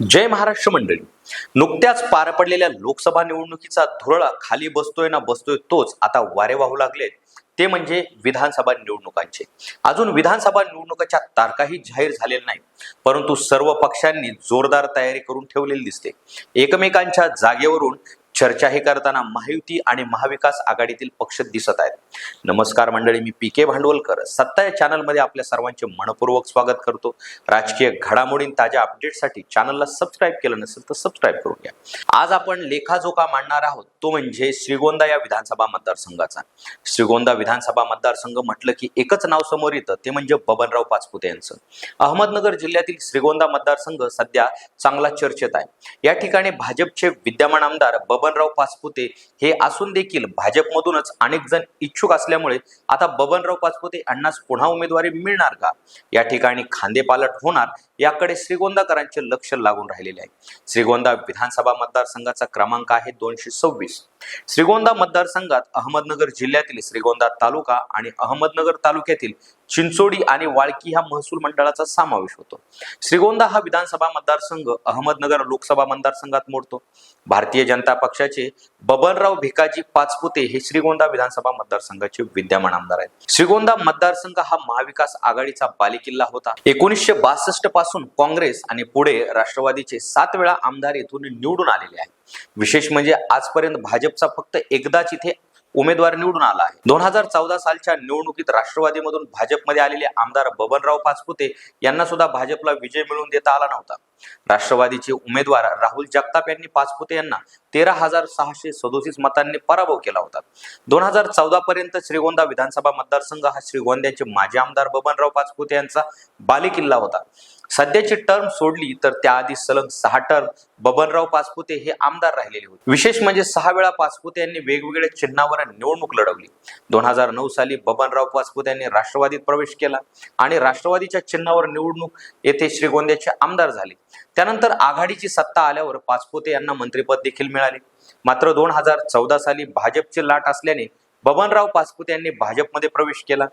जय महाराष्ट्र मंडळी. नुकत्याच पार पडलेल्या लोकसभा निवडणुकीचा धुरळा खाली बसतोय ना बसतोय तोच आता वारे वाहू लागले ते म्हणजे विधानसभा निवडणुकांचे. अजून विधानसभा निवडणुकाच्या तारखाही जाहीर झालेल्या नाही परंतु सर्व पक्षांनी जोरदार तयारी करून ठेवलेली दिसते. एकमेकांच्या जागेवरून चर्चाही करताना महायुती आणि महाविकास आघाडीतील पक्ष दिसत आहेत. नमस्कार मंडळी मी पी के भांडवलकर. सत्ता या चॅनलमध्ये आपल्या सर्वांचे मनपूर्वक स्वागत करतो. राजकीय घडामोडीं ताज्या अपडेटसाठी चॅनलला सबस्क्राईब केलं नसेल तर सबस्क्राईब करून घ्या. आज आपण लेखाजोखा मांडणार आहोत. तो म्हणजे श्रीगोंदा या विधानसभा मतदारसंघाचा. श्रीगोंदा विधानसभा मतदारसंघ म्हटलं की एकच नाव समोर येतं ते म्हणजे बबनराव पाचपुते यांचं. अहमदनगर जिल्ह्यातील श्रीगोंदा मतदारसंघ सध्या चांगला चर्चेत आहे. या ठिकाणी भाजपचे विद्यमान आमदार बबनराव पाचपुते हे असून देखील भाजपमधूनच अनेक जण इच्छुक असल्यामुळे आता बबनराव पाचपुते अण्णास पुन्हा उमेदवारी मिळणार का? या ठिकाणी खांदेपालट होणार याकडे श्रीगोंदाकरांचे लक्ष लागून राहिलेले आहे. श्रीगोंदा विधानसभा मतदारसंघाचा क्रमांक आहे दोनशे सव्वीस. श्रीगोंदा मतदारसंघात अहमदनगर जिल्ह्यातील श्रीगोंदा तालुका आणि अहमदनगर तालुक्यातील चिंचोडी आणि वाळकी ह्या महसूल मंडळाचा समावेश होतो. श्रीगोंदा हा विधानसभा मतदारसंघ अहमदनगर लोकसभा मतदारसंघात मोडतो. भारतीय जनता पक्षाचे बबनराव भिकाजी पाचपुते हे श्रीगोंदा विधानसभा मतदारसंघाचे विद्यमान आमदार आहेत. श्रीगोंदा मतदारसंघ हा महाविकास आघाडीचा बालेकिल्ला होता. एकोणीसशे बासष्टपासून काँग्रेस आणि पुढे राष्ट्रवादीचे सात वेळा आमदार येथून निवडून आलेले आहेत. विशेष म्हणजे आजपर्यंत भाजपचा फक्त एकदाच इथे उमेदवार निवडून आला आहे. दोन हजार चौदा सालच्या निवडणुकीत राष्ट्रवादीमधून भाजपमध्ये आलेले आमदार बबनराव पाचपुते यांना सुद्धा भाजपला विजय मिळवून देता आला नव्हता. राष्ट्रवादीचे उमेदवार राहुल जगताप यांनी पाचपुते यांना तेरा हजार सहाशे सदोतीस मतांनी पराभव केला होता. दोन हजार चौदा पर्यंत श्रीगोंदा विधानसभा मतदारसंघ हा श्रीगोंद्याचे माजी आमदार बबनराव पाचपुते यांचा बालेकिल्ला होता. सध्याची टर्म सोडली तर त्याआधी सलग सहा टर्म बबनराव पाचपुते हे आमदार राहिलेले होते. विशेष म्हणजे सहा वेळा पाचपुते यांनी वेगवेगळ्या चिन्हावर निवडणूक लढवली. दोन हजार नऊ साली बबनराव पाचपुते यांनी राष्ट्रवादीत प्रवेश केला आणि राष्ट्रवादीच्या चिन्हावर निवडणूक येथे श्रीगोंद्याचे आमदार झाले. त्यानंतर आघाडीची सत्ता आल्यावर पाचपुते यांना मंत्रिपद देखील मिळाले. मात्र दोन हजार चौदा साली भाजपची लाट असल्याने बबनराव पाचपुते यांनी भाजपमध्ये प्रवेश केला.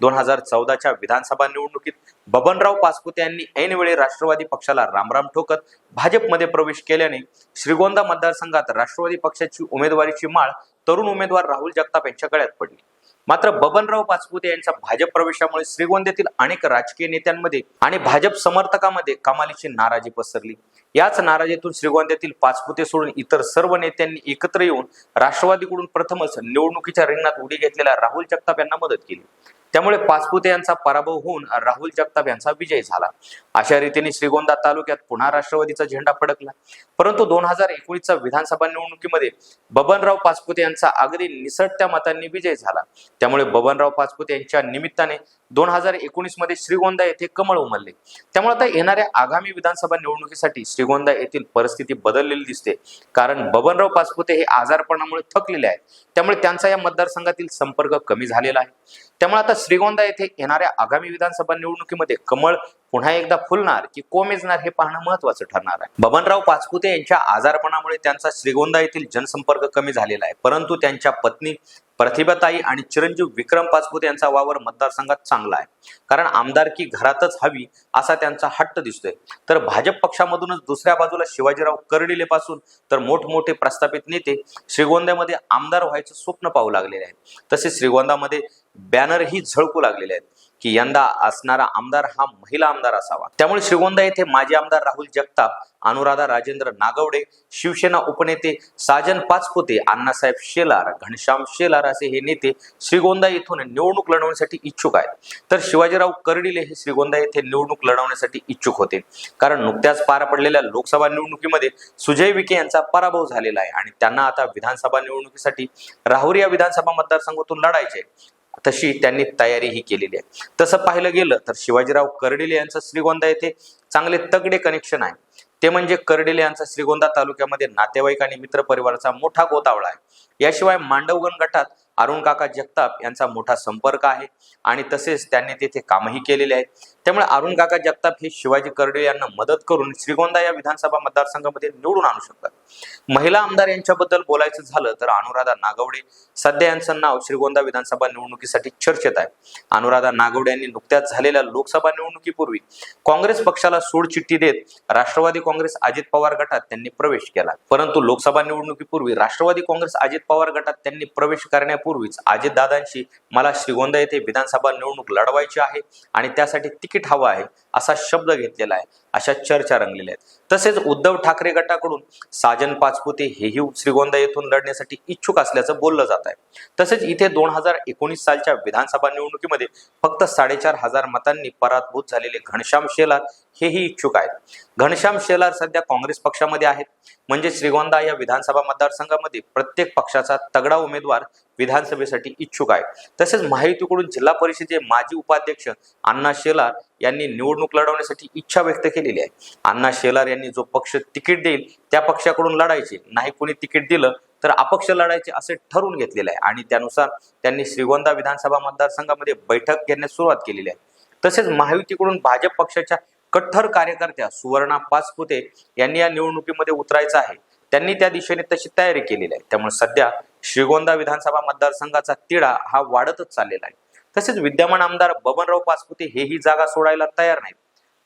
दोन हजार चौदाच्या विधानसभा निवडणुकीत बबनराव पाचपुते यांनी ऐनवेळी राष्ट्रवादी पक्षाला रामराम ठोकत भाजपमध्ये प्रवेश केल्याने श्रीगोंदा मतदारसंघात राष्ट्रवादी पक्षाची उमेदवारीची माळ तरुण उमेदवार राहुल जगताप यांच्या गळ्यात पडली. मात्र बबनराव पाचपुते यांच्या भाजप प्रवेशामुळे श्रीगोंद्यातील अनेक राजकीय नेत्यांमध्ये आणि भाजप समर्थकामध्ये कमालीची नाराजी पसरली. याच नाराजीतून श्रीगोंद्यातील पाचपुते सोडून इतर सर्व नेत्यांनी एकत्र येऊन राष्ट्रवादीकडून प्रथमच निवडणुकीच्या रिंगणात उडी घेतलेल्या राहुल जगताप यांना मदत केली. त्यामुळे पाचपुते यांचा पराभव होऊन राहुल जगताप यांचा विजय झाला. अशा रीतीने श्रीगोंदा तालुक्यात पुन्हा राष्ट्रवादीचा झेंडा फडकला. परंतु दोन हजार एकोणीसच्या विधानसभा निवडणुकीमध्ये बबनराव पाचपुते यांचा अगदी निसटत्या मतांनी विजय झाला. त्यामुळे बबनराव पाचपुते यांच्या निमित्ताने दोन हजार एकोणीसमध्ये श्रीगोंदा येथे कमळ उमलले. त्यामुळे आता येणाऱ्या आगामी विधानसभा निवडणुकीसाठी श्रीगोंदा येथील परिस्थिती बदललेली दिसते. कारण बबनराव पाचपुते हे आजारपणामुळे थकलेले आहेत. त्यामुळे त्यांचा या मतदारसंघातील संपर्क कमी झालेला आहे. त्यामुळे आता श्रीगोंदा येथे येणाऱ्या आगामी विधानसभा निवडणुकीमध्ये कमळ पुन्हा एकदा फुलणार की कोमेजणार हे पाहणं महत्वाचं ठरणार आहे. बबनराव पाचपुते यांच्या आजारपणामुळे त्यांचा श्रीगोंदा येथील जनसंपर्क कमी झालेला आहे. परंतु त्यांच्या पत्नी प्रतिभाताई आणि चिरंजीव विक्रम पाचपुते यांचा वावर मतदारसंघात चांगला आहे. कारण आमदारकी घरातच हवी असा त्यांचा हट्ट दिसतोय. तर भाजप पक्षामधूनच दुसऱ्या बाजूला शिवाजीराव कर्डिले पासून तर मोठमोठे प्रस्थापित नेते श्रीगोंद्यामध्ये आमदार व्हायचं स्वप्न पाहू लागलेले आहे तसेच श्रीगोंदामध्ये बॅनरही झळकू लागलेले आहेत की यंदा असणारा आमदार हा महिला आमदार असावा. त्यामुळे श्रीगोंदा येथे माजी आमदार राहुल जगताप अनुराधा राजेंद्र नागवडे शिवसेना उपनेते साजन पाचपुते अण्णासाहेब शेलार घनश्याम शेलार असे हे नेते श्रीगोंदा येथून निवडणूक लढवण्यासाठी इच्छुक आहेत. तर शिवाजीराव कर्डिले हे श्रीगोंदा येथे निवडणूक लढवण्यासाठी इच्छुक होते. कारण नुकत्याच पार पडलेल्या लोकसभा निवडणुकीमध्ये सुजय विखे यांचा पराभव झालेला आहे आणि त्यांना आता विधानसभा निवडणुकीसाठी राहुरी या विधानसभा मतदारसंघातून लढायचे तशी त्यांनी तयारीही केलेली आहे. तसं पाहिलं गेलं तर शिवाजीराव कर्डिले यांचं श्रीगोंदा येथे चांगले तगडे कनेक्शन आहे. ते म्हणजे कर्डिले यांचा श्रीगोंदा तालुक्यामध्ये नातेवाईक आणि मित्रपरिवाराचा मोठा गोतावळा आहे. याशिवाय मांडवगण गटात अरुण काका जगताप यांचा मोठा संपर्क आहे आणि तसेच त्यांनी तेथे कामही केलेले आहेत. त्यामुळे अरुण काका जगताप हे शिवाजी कर्डिले यांना मदत करून श्रीगोंदा या विधानसभा मतदारसंघामध्ये निवडून आणू शकतात. महिला आमदार यांच्याबद्दल बोलायचं झालं तर अनुराधा नागवडे सध्या यांचं नाव श्रीगोंदा विधानसभा निवडणुकीसाठी चर्चेत आहे. अनुराधा नागवडे यांनी नुकत्याच झालेल्या लोकसभा निवडणुकीपूर्वी काँग्रेस पक्षाला सोडचिठ्ठी देत राष्ट्रवादी काँग्रेस अजित पवार गटात त्यांनी प्रवेश केला. परंतु लोकसभा निवडणुकीपूर्वी राष्ट्रवादी काँग्रेस अजित पवार गटात त्यांनी प्रवेश करण्यापूर्वीच अजितदादांशी मला श्रीगोंदा येथे विधानसभा निवडणूक लढवायची आहे आणि त्यासाठी तिकीट हवं आहे असा शब्द घेतलेला आहे. अशा चर्चा रंगलेल्या आहेत. तसेच उद्धव ठाकरे गटाकडून साजन पाचपुते हेही श्रीगोंदा येथून लढण्यासाठी इच्छुक असल्याचं बोललं जात आहे. तसेच इथे दोन हजार एकोणीस सालच्या विधानसभा निवडणुकीमध्ये फक्त साडेचार हजार मतांनी पराभूत झालेले घनश्याम शेलार हेही इच्छुक आहेत. घनश्याम शेलार सध्या काँग्रेस पक्षामध्ये आहेत. म्हणजे श्रीगोंदा या विधानसभा मतदारसंघामध्ये प्रत्येक पक्षाचा तगडा उमेदवार विधानसभेसाठी इच्छुक आहे. तसेच महायुतीकडून जिल्हा परिषदेचे माजी उपाध्यक्ष अण्णा शेलार यांनी निवडणूक लढवण्यासाठी इच्छा व्यक्त केलेली आहे. अण्णा शेलार यांनी जो पक्ष तिकीट देईल त्या पक्षाकडून लढायचे. नाही कोणी तिकीट दिलं तर अपक्ष लढायचे असे ठरवून घेतलेले आहे. आणि त्यानुसार त्यांनी श्रीगोंदा विधानसभा मतदारसंघामध्ये बैठक घेण्यास सुरुवात केलेली आहे. तसेच महायुतीकडून भाजप पक्षाच्या कट्टर कार्यकर्त्या सुवर्णा पाचपुते यांनी या निवडणुकीमध्ये उतरायचं आहे. त्यांनी त्या दिशेने तशी तयारी केलेली आहे. त्यामुळे सध्या श्रीगोंदा विधानसभा मतदारसंघाचा तिढा हा वाढतच चाललेला आहे. तसेच विद्यमान आमदार बबनराव पाचपुते हेही जागा सोडायला तयार नाहीत.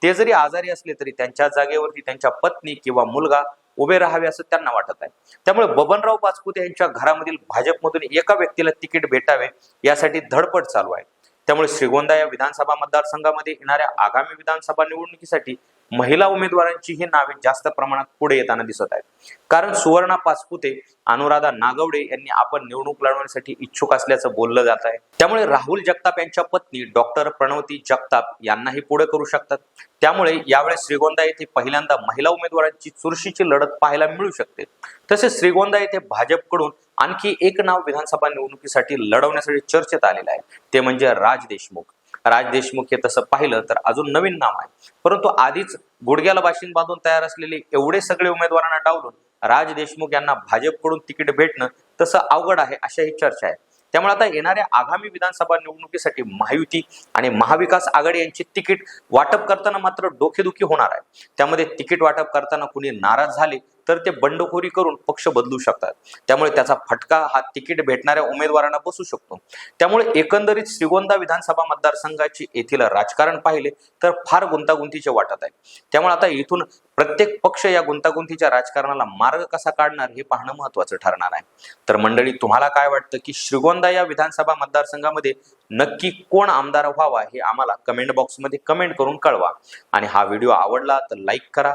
ते जरी आजारी असले तरी त्यांच्या जागेवरती त्यांच्या पत्नी किंवा मुलगा उभे राहावे असं त्यांना वाटत आहे. त्यामुळे बबनराव पाचपुते यांच्या घरामधील भाजपमधून एका व्यक्तीला तिकीट भेटावे यासाठी धडपड चालू आहे. त्यामुळे श्रीगोंदा या विधानसभा मतदारसंघामध्ये येणाऱ्या आगामी विधानसभा निवडणुकीसाठी महिला उमेदवारांची ही नावे जास्त प्रमाणात पुढे येताना दिसत आहेत. कारण सुवर्णा पाचपुते अनुराधा नागवडे यांनी आपण निवडणूक लढवण्यासाठी इच्छुक असल्याचं बोललं जात आहे. त्यामुळे राहुल जगताप यांच्या पत्नी डॉक्टर प्रणवती जगताप यांनाही पुढे करू शकतात. त्यामुळे यावेळेस श्रीगोंदा येथे पहिल्यांदा महिला उमेदवारांची चुरशीची लढत पाहायला मिळू शकते. तसेच श्रीगोंदा येथे भाजपकडून आणखी एक नाव विधानसभा निवडणुकीसाठी लढवण्यासाठी चर्चेत आलेलं आहे. ते म्हणजे राज देशमुख. राज देशमुख हे तसं पाहिलं तर अजून नवीन नाव आहे. परंतु आधीच गुडघ्याला बाशिंग बांधून तयार असलेले एवढे सगळे उमेदवारांना डावलून राज देशमुख यांना भाजपकडून तिकीट भेटणं तसं अवघड आहे अशा ही चर्चा आहे. त्यामुळे आता येणाऱ्या आगामी विधानसभा निवडणुकीसाठी महायुती आणि महाविकास आघाडी यांची तिकीट वाटप करताना मात्र डोकेदुखी होणार आहे. त्यामध्ये तिकीट वाटप करताना कुणी नाराज झाले तर ते बंडखोरी करून पक्ष बदलू शकतात. त्यामुळे त्याचा फटका हा तिकीट भेटणाऱ्या उमेदवारांना बसू शकतो. त्यामुळे एकंदरीत श्रीगोंदा विधानसभा मतदारसंघाची येथील राजकारण पाहिले तर फार गुंतागुंतीचे वाटत आहे. त्यामुळे आता इथून प्रत्येक पक्ष या गुंतागुंतीच्या राजकारणाला मार्ग कसा काढणार हे पाहणं महत्वाचं ठरणार आहे. तर मंडळी तुम्हाला काय वाटतं की श्रीगोंदा या विधानसभा मतदारसंघामध्ये नक्की कोण आमदार व्हावा हे आम्हाला कमेंट बॉक्समध्ये कमेंट करून कळवा. आणि हा व्हिडिओ आवडला तर लाईक करा